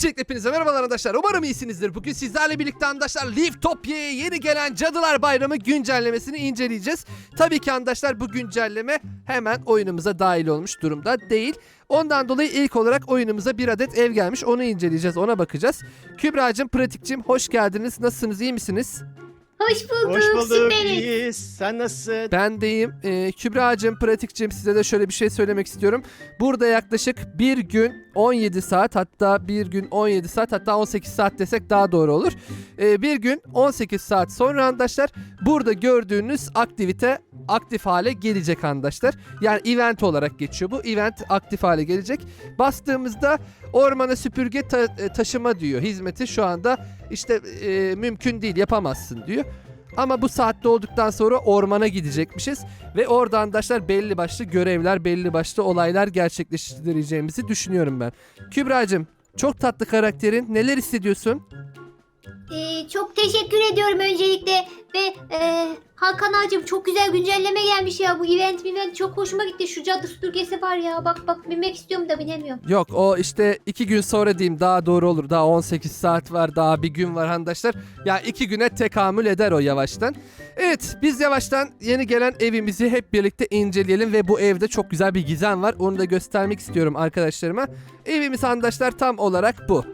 Öncelikle hepinize merhabalar arkadaşlar. Umarım iyisinizdir. Bugün sizlerle birlikte arkadaşlar Liftopya'ya yeni gelen Cadılar Bayramı güncellemesini inceleyeceğiz. Tabii ki arkadaşlar bu güncelleme hemen oyunumuza dahil olmuş durumda değil. Ondan dolayı ilk olarak oyunumuza bir adet ev gelmiş. Onu inceleyeceğiz, ona bakacağız. Kübra'cığım, Pratikçim hoş geldiniz. Nasılsınız, iyi misiniz? Hoş bulduk. Hoş bulduk. Süperiz. İyiyiz. Sen nasılsın? Ben deyim. Ee, Kübra'cığım, Pratikçim size de şöyle bir şey söylemek istiyorum. Burada yaklaşık bir gün 17 saat hatta bir gün 17 saat hatta 18 saat desek daha doğru olur. Ee, bir gün 18 saat sonra arkadaşlar burada gördüğünüz aktivite aktif hale gelecek arkadaşlar. Yani event olarak geçiyor bu. Event aktif hale gelecek. Bastığımızda ormana süpürge ta- e, taşıma diyor. Hizmeti şu anda işte e, mümkün değil yapamazsın diyor. Ama bu saatte olduktan sonra ormana gidecekmişiz ve orada arkadaşlar belli başlı görevler, belli başlı olaylar gerçekleştireceğimizi düşünüyorum ben. Kübra'cığım çok tatlı karakterin. Neler hissediyorsun? Ee, çok teşekkür ediyorum öncelikle ve e, Hakan ağacım çok güzel güncelleme gelmiş ya bu event event çok hoşuma gitti şu cadı süpürgesi var ya bak bak binmek istiyorum da binemiyorum. Yok o işte iki gün sonra diyeyim daha doğru olur. Daha 18 saat var daha bir gün var arkadaşlar. Ya iki güne tekamül eder o yavaştan. Evet biz yavaştan yeni gelen evimizi hep birlikte inceleyelim ve bu evde çok güzel bir gizem var. Onu da göstermek istiyorum arkadaşlarıma. Evimiz arkadaşlar tam olarak bu.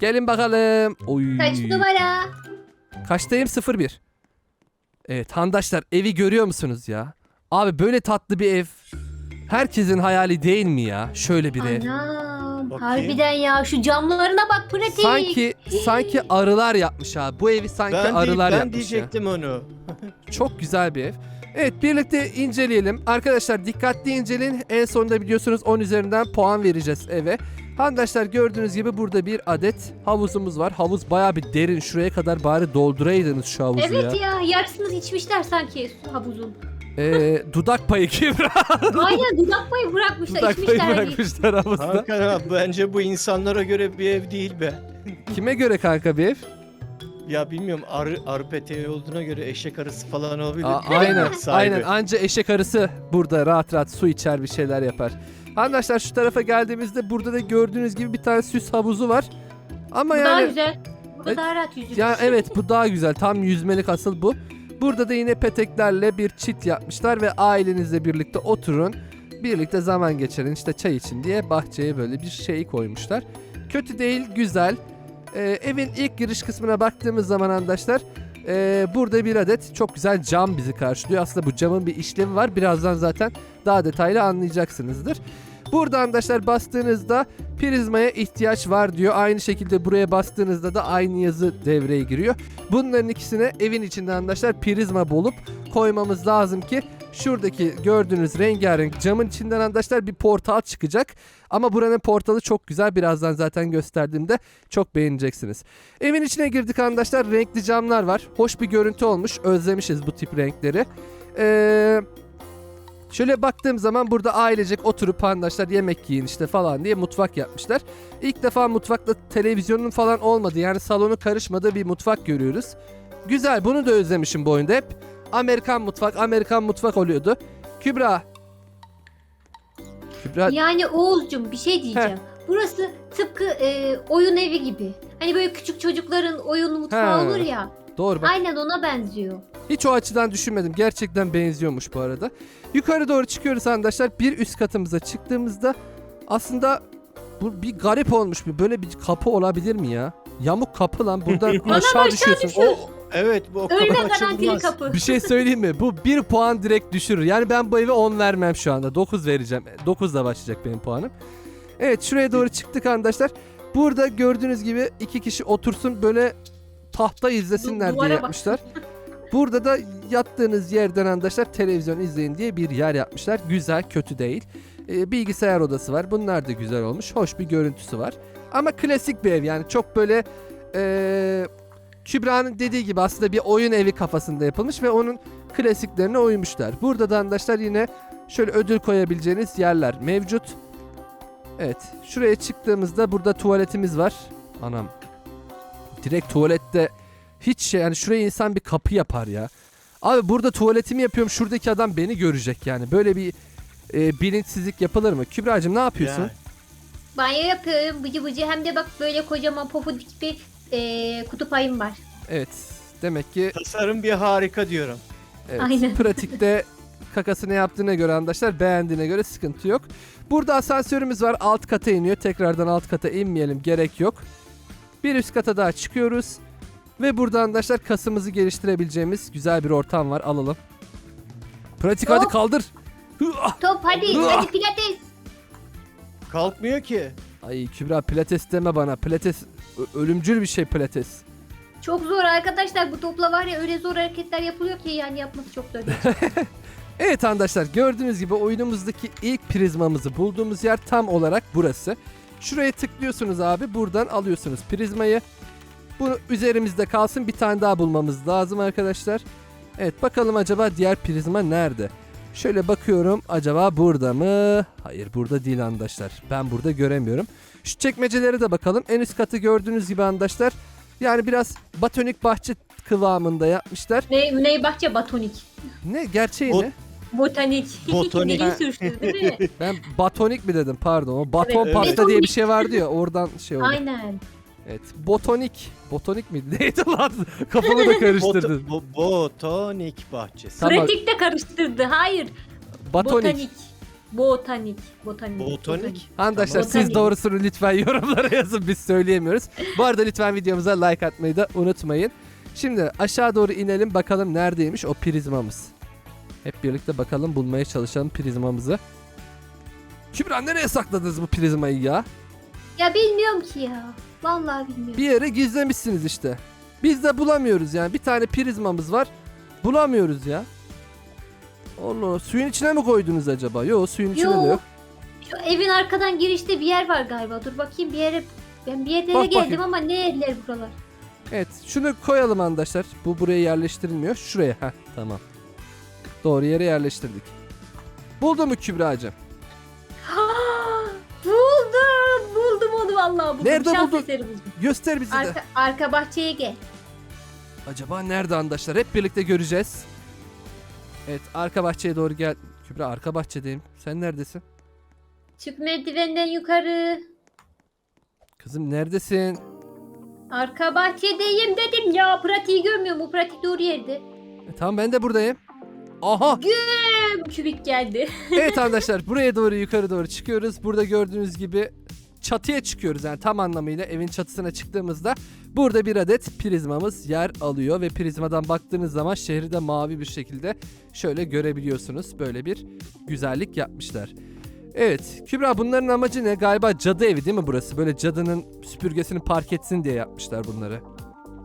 Gelin bakalım. Oy. Kaç numara? Kaçtayım? 01. Evet handaşlar evi görüyor musunuz ya? Abi böyle tatlı bir ev. Herkesin hayali değil mi ya? Şöyle bir ev. Anam Bakayım. harbiden ya şu camlarına bak pratik. Sanki sanki arılar yapmış abi. Bu evi sanki Ben, değil- arılar ben yapmış ya. diyecektim onu. Çok güzel bir ev. Evet birlikte inceleyelim. Arkadaşlar dikkatli inceleyin. En sonunda biliyorsunuz 10 üzerinden puan vereceğiz eve. Arkadaşlar gördüğünüz gibi burada bir adet havuzumuz var. Havuz baya bir derin. Şuraya kadar bari dolduraydınız şu havuzu Evet ya. ya yarısını içmişler sanki su havuzun. Ee, dudak payı Kübra. Aynen dudak payı bırakmışlar dudak payı içmişler. hani. bırakmışlar havuzda. Hakan abi bence bu insanlara göre bir ev değil be. Kime göre kanka bir ev? Ya bilmiyorum arı, arı peteği olduğuna göre eşek arısı falan olabilir. Aa, aynen sahibi. aynen anca eşek arısı burada rahat rahat su içer bir şeyler yapar. Arkadaşlar şu tarafa geldiğimizde burada da gördüğünüz gibi bir tane süs havuzu var. Ama Bu yani daha güzel. Burada Evet. daha rahat yüzülür. ya evet bu daha güzel. Tam yüzmelik asıl bu. Burada da yine peteklerle bir çit yapmışlar ve ailenizle birlikte oturun. Birlikte zaman geçirin işte çay için diye bahçeye böyle bir şey koymuşlar. Kötü değil güzel. Ee, evin ilk giriş kısmına baktığımız zaman arkadaşlar ee, burada bir adet çok güzel cam bizi karşılıyor. Aslında bu camın bir işlemi var. Birazdan zaten daha detaylı anlayacaksınızdır. Burada arkadaşlar bastığınızda prizmaya ihtiyaç var diyor. Aynı şekilde buraya bastığınızda da aynı yazı devreye giriyor. Bunların ikisine evin içinde arkadaşlar prizma bulup koymamız lazım ki şuradaki gördüğünüz rengarenk camın içinden arkadaşlar bir portal çıkacak. Ama buranın portalı çok güzel. Birazdan zaten gösterdiğimde çok beğeneceksiniz. Evin içine girdik arkadaşlar. Renkli camlar var. Hoş bir görüntü olmuş. Özlemişiz bu tip renkleri. Eee... Şöyle baktığım zaman burada ailecek oturup arkadaşlar yemek yiyin işte falan diye mutfak yapmışlar. İlk defa mutfakta televizyonun falan olmadı yani salonu karışmadığı bir mutfak görüyoruz. Güzel bunu da özlemişim bu oyunda hep. Amerikan mutfak Amerikan mutfak oluyordu. Kübra. Kübra Yani Oğuzcum bir şey diyeceğim. Burası tıpkı e, oyun evi gibi. Hani böyle küçük çocukların oyun mutfağı He. olur ya. Doğru bak. Aynen ona benziyor. Hiç o açıdan düşünmedim. Gerçekten benziyormuş bu arada. Yukarı doğru çıkıyoruz arkadaşlar. Bir üst katımıza çıktığımızda aslında bu bir garip olmuş bir böyle bir kapı olabilir mi ya? Yamuk kapı lan buradan aşağı aşağı düşüyorsun. düşüyorsun. O, Evet bu o Ölme kadar garantili açılmaz. kapı. bir şey söyleyeyim mi? Bu bir puan direkt düşürür. Yani ben bu eve 10 vermem şu anda. 9 vereceğim. 9 da başlayacak benim puanım. Evet şuraya doğru çıktık arkadaşlar. Burada gördüğünüz gibi iki kişi otursun böyle tahta izlesinler diye Duvara bak. yapmışlar. Burada da yattığınız yerden arkadaşlar televizyon izleyin diye bir yer yapmışlar. Güzel, kötü değil. Ee, bilgisayar odası var. Bunlar da güzel olmuş. Hoş bir görüntüsü var. Ama klasik bir ev yani çok böyle ee, Kübra'nın dediği gibi aslında bir oyun evi kafasında yapılmış ve onun klasiklerine uymuşlar. Burada da arkadaşlar yine şöyle ödül koyabileceğiniz yerler mevcut. Evet. Şuraya çıktığımızda burada tuvaletimiz var. Anam. Direkt tuvalette hiç şey yani şuraya insan bir kapı yapar ya. Abi burada tuvaletimi yapıyorum şuradaki adam beni görecek yani. Böyle bir e, bilinçsizlik yapılır mı? Kübra'cığım ne yapıyorsun? Ya, banyo yapıyorum bıcı bıcı hem de bak böyle kocaman pofudik bir e, kutup ayım var. Evet. Demek ki Tasarım bir harika diyorum. evet, Aynen. pratikte kakasını yaptığına göre arkadaşlar beğendiğine göre sıkıntı yok. Burada asansörümüz var. Alt kata iniyor. Tekrardan alt kata inmeyelim. Gerek yok. Bir üst kata daha çıkıyoruz. Ve burada arkadaşlar kasımızı geliştirebileceğimiz güzel bir ortam var. Alalım. Pratik hadi Hop. kaldır. Top hadi hadi pilates. Kalkmıyor ki. Ay Kübra pilates deme bana. Pilates ö- ölümcül bir şey pilates. Çok zor arkadaşlar bu topla var ya öyle zor hareketler yapılıyor ki yani yapması çok zor. Evet arkadaşlar gördüğünüz gibi oyunumuzdaki ilk prizmamızı bulduğumuz yer tam olarak burası. Şuraya tıklıyorsunuz abi buradan alıyorsunuz prizmayı. Bunu üzerimizde kalsın bir tane daha bulmamız lazım arkadaşlar. Evet bakalım acaba diğer prizma nerede? Şöyle bakıyorum acaba burada mı? Hayır burada değil arkadaşlar. Ben burada göremiyorum. Şu çekmecelere de bakalım. En üst katı gördüğünüz gibi arkadaşlar. Yani biraz batonik bahçe kıvamında yapmışlar. ne, ne bahçe batonik. Ne gerçeği ne? Botanik. Botanik. Sürüştü değil mi? Ben batonik mi dedim pardon. O baton Evet. pasta diye bir şey vardı ya oradan şey oldu. Aynen. Evet. Botonik. Botonik miydi? Neydi lan? Kafamı da karıştırdın. Bot- bo- botanik bahçesi. Tamam. Pratik de karıştırdı. Hayır. Batonik. Botanik. Botanik. Botanik. Botanik. Arkadaşlar Tamam. siz Botanik. doğrusunu lütfen yorumlara yazın biz söyleyemiyoruz. Bu arada lütfen videomuza like atmayı da unutmayın. Şimdi aşağı doğru inelim bakalım neredeymiş o prizmamız. Hep birlikte bakalım bulmaya çalışalım prizmamızı. Kübra nereye sakladınız bu prizmayı ya? Ya bilmiyorum ki ya. Vallahi bilmiyorum. Bir yere gizlemişsiniz işte. Biz de bulamıyoruz yani. Bir tane prizmamız var. Bulamıyoruz ya. Allah. Suyun içine mi koydunuz acaba? Yok suyun içine de Yok. yok. Şu evin arkadan girişte bir yer var galiba. Dur bakayım bir yere. Ben bir yerlere Bak geldim bakayım. ama ne yerler buralar? Evet şunu koyalım arkadaşlar. Bu buraya yerleştirilmiyor. Şuraya. Heh tamam. Doğru yere yerleştirdik. Buldun mu Kübra'cığım? Ha, buldum. Buldum onu vallahi buldum. Nerede Şans buldun? eseri buldum. Göster bize de. Arka, arka bahçeye gel. Acaba nerede arkadaşlar? Hep birlikte göreceğiz. Evet arka bahçeye doğru gel. Kübra arka bahçedeyim. Sen neredesin? Çık merdivenden yukarı. Kızım neredesin? Arka bahçedeyim dedim ya. Pratiği görmüyor mu? Pratik doğru yerde. E, tamam ben de buradayım. Aha Hem kübik geldi. Evet arkadaşlar buraya doğru yukarı doğru çıkıyoruz. Burada gördüğünüz gibi çatıya çıkıyoruz yani tam anlamıyla evin çatısına çıktığımızda burada bir adet prizmamız yer alıyor ve prizmadan baktığınız zaman şehri de mavi bir şekilde şöyle görebiliyorsunuz. Böyle bir güzellik yapmışlar. Evet Kübra bunların amacı ne? Galiba cadı evi değil mi burası? Böyle cadının süpürgesini park etsin diye yapmışlar bunları.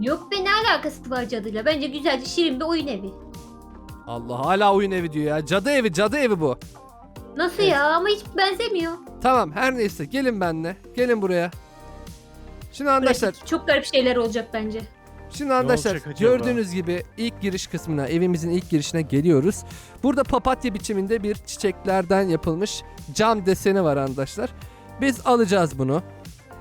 Yok be ne alakası var cadıyla? Bence güzelce şirin bir oyun evi. Allah hala oyun evi diyor ya. Cadı evi cadı evi bu. Nasıl Evet. ya? Ama hiç benzemiyor. Tamam her neyse gelin benimle. Gelin buraya. Şimdi arkadaşlar Pratik. Çok garip şeyler olacak bence. Şimdi arkadaşlar olacak acaba? gördüğünüz gibi ilk giriş kısmına evimizin ilk girişine geliyoruz. Burada papatya biçiminde bir çiçeklerden yapılmış cam deseni var arkadaşlar. Biz alacağız bunu.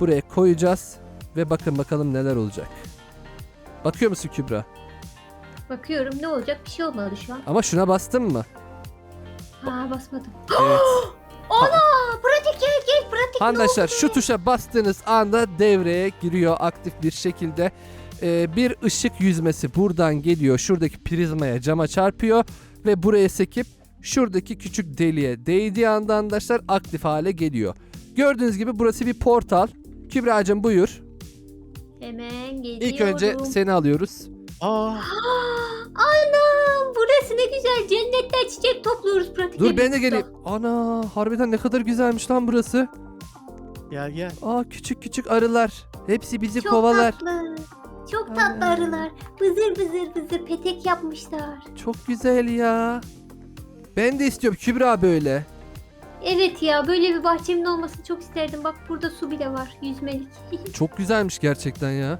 Buraya koyacağız ve bakın bakalım neler olacak. Bakıyor musun Kübra? Bakıyorum ne olacak? Bir şey olmadı şu an. Ama şuna bastın mı? Ha basmadım. Evet. Aa, pratik gel gel pratik Arkadaşlar şu tuşa bastığınız anda devreye giriyor aktif bir şekilde. Ee, bir ışık yüzmesi buradan geliyor. Şuradaki prizmaya cama çarpıyor ve buraya sekip şuradaki küçük deliğe değdiği anda arkadaşlar aktif hale geliyor. Gördüğünüz gibi burası bir portal. Kübra'cığım buyur. Hemen geliyorum. İlk önce seni alıyoruz. Aa, Aa, Anam burası ne güzel. Cennetten çiçek topluyoruz pratik. Dur ben de geleyim. Ana harbiden ne kadar güzelmiş lan burası. gel gel. Aa küçük küçük arılar. Hepsi bizi Çok kovalar. tatlı. Çok tatlı arılar. Bızır bızır bızır petek yapmışlar. Çok güzel ya. Ben de istiyorum Kübra böyle. Evet ya böyle bir bahçemin olmasını çok isterdim. Bak burada su bile var. Yüzmelik. Çok güzelmiş gerçekten ya.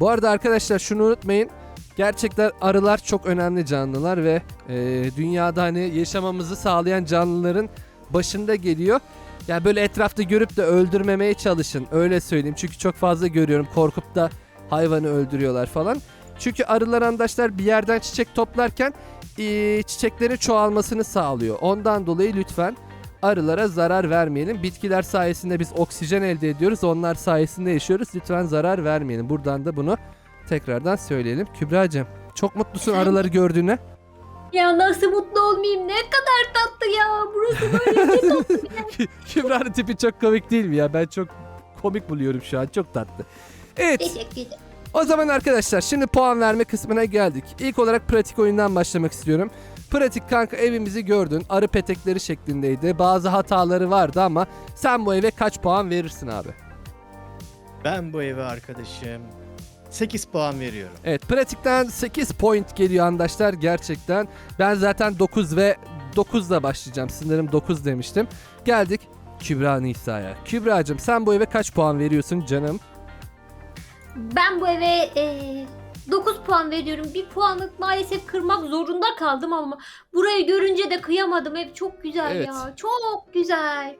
Bu arada arkadaşlar şunu unutmayın. Gerçekten arılar çok önemli canlılar ve e, dünyada hani yaşamamızı sağlayan canlıların başında geliyor. Yani böyle etrafta görüp de öldürmemeye çalışın. Öyle söyleyeyim. Çünkü çok fazla görüyorum korkup da hayvanı öldürüyorlar falan. Çünkü arılar arkadaşlar bir yerden çiçek toplarken e, çiçeklerin çoğalmasını sağlıyor. Ondan dolayı lütfen arılara zarar vermeyelim. Bitkiler sayesinde biz oksijen elde ediyoruz. Onlar sayesinde yaşıyoruz. Lütfen zarar vermeyelim. Buradan da bunu tekrardan söyleyelim. Kübra'cığım çok mutlusun Efendim? arıları gördüğüne. Ya nasıl mutlu olmayayım? Ne kadar tatlı ya. Burası böyle ne tatlı. Kübra'nın tipi çok komik değil mi ya? Ben çok komik buluyorum şu an. Çok tatlı. Evet. Teşekkür ederim. O zaman arkadaşlar şimdi puan verme kısmına geldik. İlk olarak pratik oyundan başlamak istiyorum. Pratik kanka evimizi gördün. Arı petekleri şeklindeydi. Bazı hataları vardı ama sen bu eve kaç puan verirsin abi? Ben bu eve arkadaşım 8 puan veriyorum. Evet pratikten 8 point geliyor arkadaşlar gerçekten. Ben zaten 9 ve 9'la başlayacağım. Sınırım 9 demiştim. Geldik Kübra Nisa'ya. Kübra'cığım sen bu eve kaç puan veriyorsun canım? Ben bu eve e, 9 puan veriyorum. Bir puanlık maalesef kırmak zorunda kaldım ama burayı görünce de kıyamadım. Ev çok güzel Evet. ya. Çok güzel.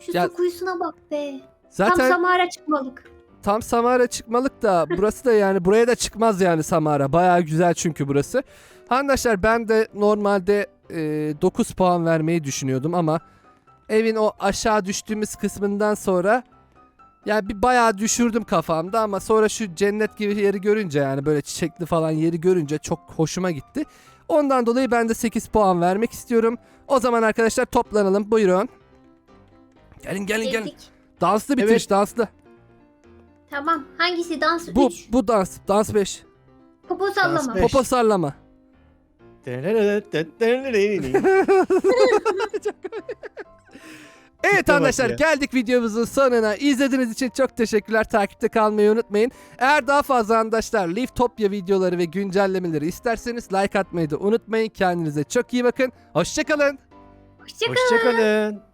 Şu Ya- su kuyusuna bak be. Zaten Tam Samara çıkmalık. Tam Samara çıkmalık da burası da yani buraya da çıkmaz yani Samara. Bayağı güzel çünkü burası. Arkadaşlar ben de normalde e, 9 puan vermeyi düşünüyordum ama evin o aşağı düştüğümüz kısmından sonra yani bir bayağı düşürdüm kafamda ama sonra şu cennet gibi yeri görünce yani böyle çiçekli falan yeri görünce çok hoşuma gitti. Ondan dolayı ben de 8 puan vermek istiyorum. O zaman arkadaşlar toplanalım. Buyurun. Gelin gelin gelin. Danslı bitiriş Evet. danslı. Tamam. Hangisi dans? Bu 3. bu dans. Dans 5. Popo sallama. beş. Popo sallama. Evet arkadaşlar geldik videomuzun sonuna. İzlediğiniz için çok teşekkürler. Takipte kalmayı unutmayın. Eğer daha fazla arkadaşlar Leaftopia videoları ve güncellemeleri isterseniz like atmayı da unutmayın. Kendinize çok iyi bakın. Hoşçakalın. Hoşçakalın. Hoşçakalın.